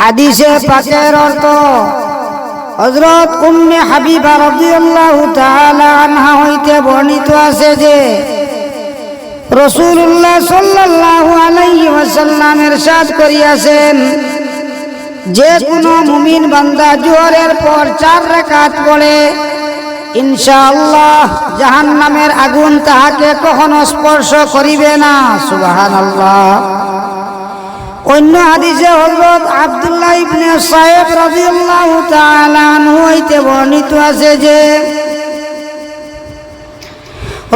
হাদিসে পাকের অর্থ হজরত উম্মে হাবিবা রাদিয়াল্লাহু তাআলা আনহা হইতে বর্ণিত আছে যে রসুল্লাহ সাল্লাল্লাহু আলাইহি ওয়াসাল্লাম ইরশাদ করিয়াছেন যে কোনো মুমিন বান্দা জোহরের পর চার রাকাত পড়ে ইনশাআল্লাহ জাহান্নামের আগুন তাহাকে কখনো স্পর্শ করিবে না সুবহানাল্লাহ। অন্য হাদিসে হযরত আব্দুল্লাহ ইবনে সাহেব রাদিয়াল্লাহু তাআলা আনহু হইতে বর্ণিত আছে যে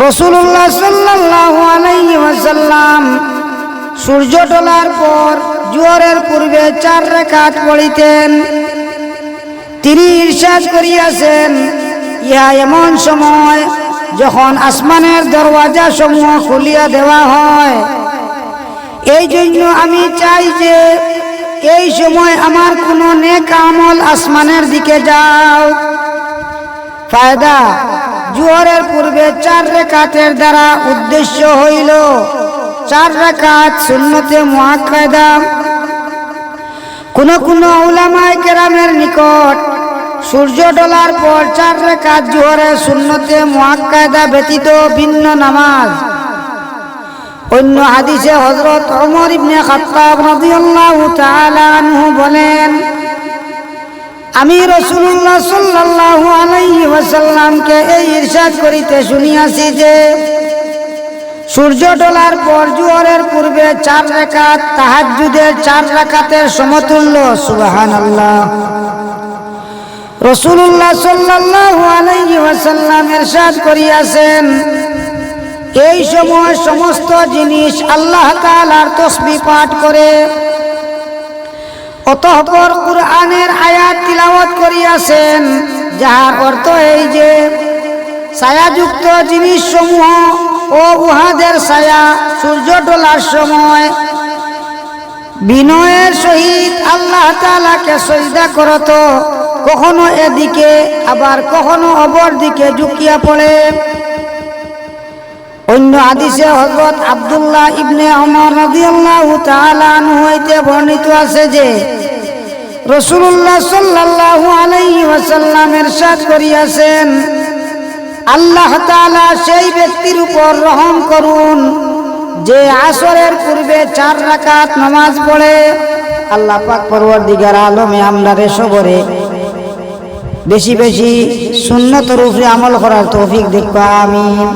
রসুল্লাহ সাল্লাল্লাহু আলাইহি ওয়াসাল্লাম সূর্য ডোলার পর জোয়ারের পূর্বে চার রেখাত পড়িতেন। তিনি ইরশাদ করিয়াছেন, ইহা এমন সময় যখন আসমানের দরওয়াজা সমূহ খুলিয়া দেওয়া হয় এই জন্য আমি চাই যে এই সময় আমার কোনো নেক আমল আসমানের দিকে যাও। ফায়দা, জোহরের পূর্বে চার রেখাতের দ্বারা উদ্দেশ্য হইল, চার রেখাত শূন্যতে মহাকায়দা কোন কোন ওলামায় কেরামের নিকট সূর্য ডলার পর চার রেখাত জোহরের শূন্যতে মহাকায়দা ব্যতীত ভিন্ন নামাজ অন্য হাদিসে হজরত ওমর ইবনে খাত্তাব রাদিয়াল্লাহু তাআলা আনহু বলেন, আমি রসুল্লাহ সাল্লাল্লাহু আলাইহি ওয়াসাল্লামকে এই ইরশাদ করিতে শুনিয়াছি যে, সূর্য ডোলার পর জোহরের পূর্বে চার রাকাত, তাহাজ্জুদের চার রাকাতের সমতুল্য, সুবহানাল্লাহ। রসুল্লাহ সাল্লাল্লাহু আলাইহি ওয়াসাল্লাম ইরশাদ করিয়াছেন এই সময় সমস্ত জিনিস আল্লাহ তাআলার তসবিহ পাঠ করে। অতঃপর কুরআনের আয়াত তিলাওয়াত করিয়াছেন যাহার অর্থ এই যে, ছায়াযুক্ত জিনিস সমূহ ও উহাদের ছায়া সূর্য ডোলার সময়। বিনয়ের সহিত আল্লাহ তালাকে সজদা করত, কখনো এদিকে, আবার কখনো অপর দিকে ঝুঁকিয়া পড়ে। অন্য আদিসে হজরত আব্দুল্লাহ ইবনে অমর রাদিয়াল্লাহু তাআলা আনহু হইতে বর্ণিত আছে যে রসুল্লাহ সাল্লাল্লাহু আলাইহি ওয়াসাল্লাম ইরশাদ করিয়াছেন, আল্লাহ তাআলা সেই ব্যক্তির উপর রহম করুন, যে আসরের পূর্বে চার রাকাত নামাজ পড়ে। আল্লাহ পাক পরওয়ারদিগার আলমে আমরা রে সবরে বেশি বেশি সুন্নত রূপে আমল করার তৌফিক দেখবা আমিন।